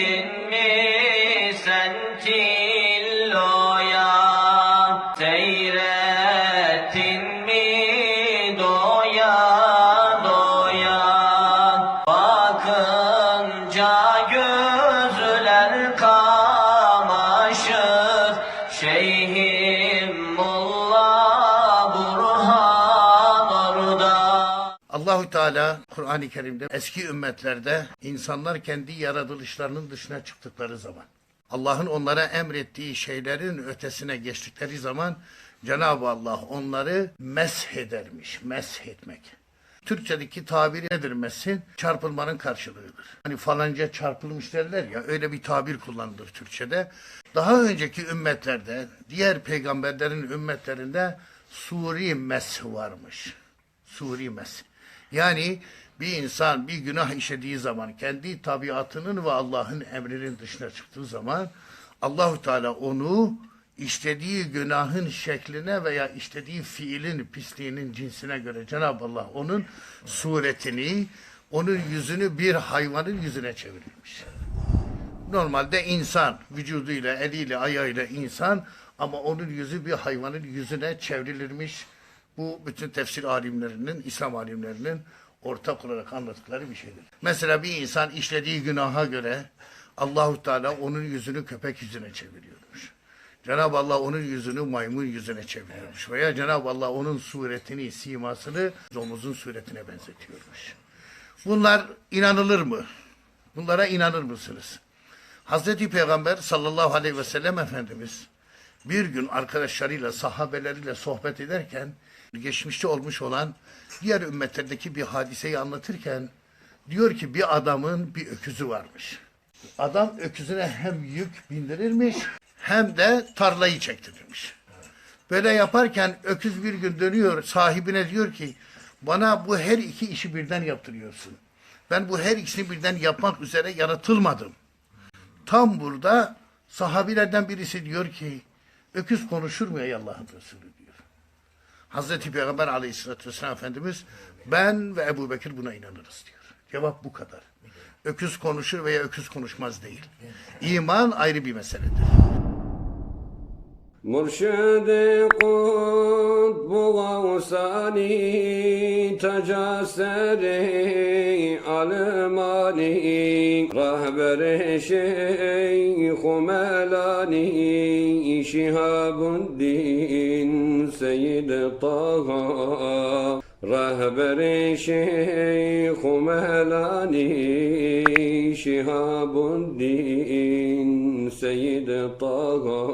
Seyrettin mi sen tilloya? Seyrettin mi doya doya? Bakınca gözler kamaşır. Şeyhim Allahu Teala Kur'an-ı Kerim'de eski ümmetlerde insanlar kendi yaratılışlarının dışına çıktıkları zaman Allah'ın onlara emrettiği şeylerin ötesine geçtikleri zaman Cenab-ı Allah onları mesh edermiş. Mesh etmek. Türkçedeki tabiri nedir meshin? Çarpılmanın karşılığıdır. Hani falanca çarpılmış derler ya öyle bir tabir kullanılır Türkçede. Daha önceki ümmetlerde, diğer peygamberlerin ümmetlerinde suri mesh varmış. Suri mes. Yani bir insan bir günah işlediği zaman kendi tabiatının ve Allah'ın emrinin dışına çıktığı zaman Allahu Teala onu işlediği günahın şekline veya işlediği fiilin pisliğinin cinsine göre Cenab-ı Allah onun suretini, onun yüzünü bir hayvanın yüzüne çevirmiş. Normalde insan vücuduyla, eliyle, ayağıyla insan ama onun yüzü bir hayvanın yüzüne çevrilirmiş. Bu bütün tefsir alimlerinin, İslam alimlerinin ortak olarak anlattıkları bir şeydir. Mesela bir insan işlediği günaha göre Allahu Teala onun yüzünü köpek yüzüne çeviriyormuş. Cenab-ı Allah onun yüzünü maymun yüzüne çeviriyormuş. Veya Cenab-ı Allah onun suretini, simasını domuzun suretine benzetiyormuş. Bunlar inanılır mı? Bunlara inanır mısınız? Hazreti Peygamber sallallahu aleyhi ve sellem Efendimiz bir gün arkadaşlarıyla, sahabeleriyle sohbet ederken geçmişte olmuş olan diğer ümmetlerdeki bir hadiseyi anlatırken diyor ki bir adamın bir öküzü varmış. Adam öküzüne hem yük bindirirmiş hem de tarlayı çektirirmiş. Böyle yaparken öküz bir gün dönüyor sahibine diyor ki bana bu her iki işi birden yaptırıyorsun. Ben bu her ikisini birden yapmak üzere yaratılmadım. Tam burada sahabilerden birisi diyor ki öküz konuşur mu ey Allah'ın Resulü diyor. Hazreti Peygamber aleyhissalatü vesselam Efendimiz ben ve Ebu Bekir buna inanırız diyor. Cevap bu kadar. Öküz konuşur veya öküz konuşmaz değil. İman ayrı bir meseledir. مرشد قطب غوثاني تجسري علماني رهبر شيخ ملاني شهاب الدين سيد طه. رهبر شيخ مهلاني شهاب الدين سيد طه.